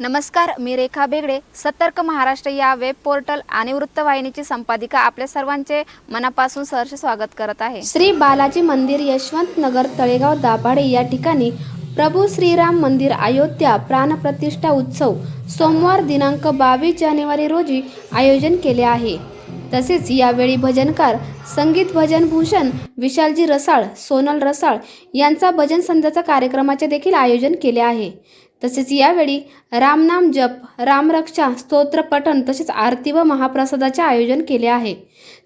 नमस्कार मी रेखा बेगडे. सतर्क महाराष्ट्र या वेब पोर्टल आणि वृत्तवाहिनीची संपादिका आपल्या सर्वांचे मनापासून सहर्ष स्वागत करत आहे. श्री बालाजी मंदिर यशवंत नगर तळेगाव दाभाडे या ठिकाणी प्रभू श्रीराम मंदिर अयोध्या प्राणप्रतिष्ठा उत्सव सोमवार दिनांक बावीस जानेवारी रोजी आयोजन केले आहे. तसेच यावेळी भजनकार संगीत भजन भूषण विशालजी रसाळ सोनल रसाळ यांचा भजन संध्याचा कार्यक्रमाचे देखील आयोजन केले आहे. तसेच यावेळी रामनाम जप रामरक्षा स्तोत्र पठण तसेच आरती व महाप्रसादाचे आयोजन केले आहे.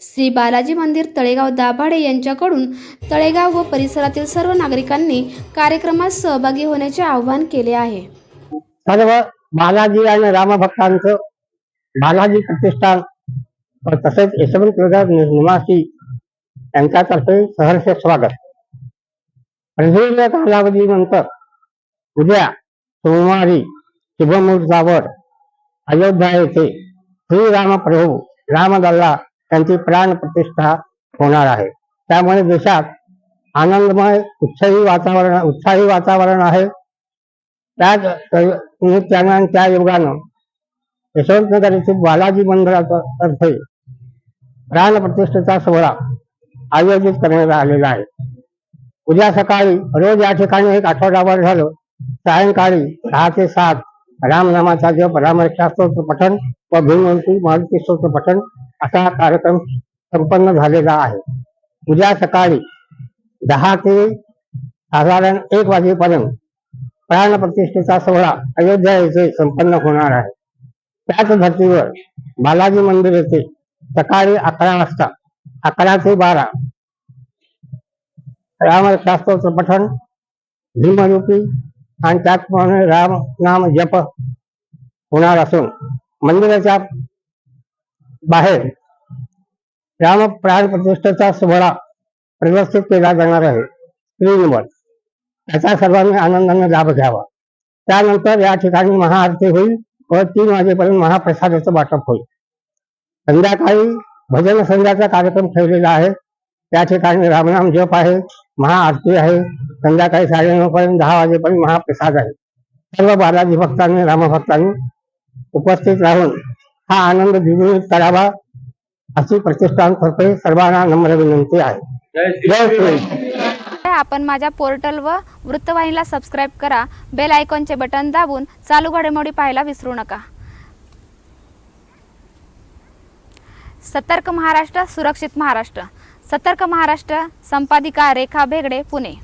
श्री बालाजी मंदिर तळेगाव दाभाडे यांच्याकडून तळेगाव व परिसरातील सर्व नागरिकांनी कार्यक्रमात सहभागी होण्याचे आवाहन केले आहे. सर्व बालाजी आणि रामभक्तांचं बालाजी प्रतिष्ठान तसेच यशवंत निवासी यांच्यातर्फे सहर्ष स्वागत. प्रदीर्घ कालावधीनंतर उद्या सोमवारी शुभमुहूर्तावर अयोध्या येथे श्रीरामप्रभू रामदल्ला त्यांची प्राण प्रतिष्ठा होणार आहे. त्यामुळे देशात आनंदमय उत्साही वातावरण उत्साही वातावरण आहे. त्याच निमित्तानं आणि त्या योगानं यशवंतनगर येथील बालाजी मंदिरातर्फे प्राण प्रतिष्ठेचा सोहळा आयोजित करण्यात आलेला आहे. उद्या सकाळी रोज या ठिकाणी एक आठवडाभर झालं. सायंकाळी सहा ते सात रामनामाचा जप रामरक्षास्तोत्र पठण व भीमवंती मारुती स्तोत्र पठण असा कार्यक्रम संपन्न झालेला आहे. उद्या सकाळी दहा ते साधारण एक वाजेपर्यंत प्राण प्रतिष्ठेचा सोहळा अयोध्या येथे संपन्न होणार आहे. त्याच धर्तीवर बालाजी मंदिर येथे सकाळी अकरा वाजता अकरा ते बारा रामशास्त्रोचं पठण भीमरूपी आणि त्याचप्रमाणे राम नाम जप होणार असून मंदिराच्या बाहेर राम प्राण प्रतिष्ठेचा सोहळा प्रदर्शित केला जाणार आहे. स्क्रीनवर त्याचा सर्वांनी आनंदाने लाभ घ्यावा. त्यानंतर या ठिकाणी महाआरती होईल व तीन वाजेपर्यंत महाप्रसादाचं वाटप होईल. संध्याकाळी भजन संध्याचा कार्यक्रम ठेवलेला आहे. त्या ठिकाणी रामनाम जप आहे महाआरती आहे संध्याकाळी साडेनऊ पर्यंत दहा वाजेपर्यंत महाप्रसाद आहे. सर्व बालाजी भक्तांनी रामभक्तांनी उपस्थित राहून हा आनंद द्विगुणित करावा अशी प्रतिष्ठानतर्फे सर्वांना नम्र विनंती आहे. जय श्री आपण माझ्या पोर्टल व वृत्तवाहिनीला सबस्क्राईब करा. बेल आयकॉनचे बटन दाबून चालू घडामोडी पाहायला विसरू नका. सतर्क महाराष्ट्र सुरक्षित महाराष्ट्र. सतर्क महाराष्ट्र संपादिका रेखा भेगडे पुणे.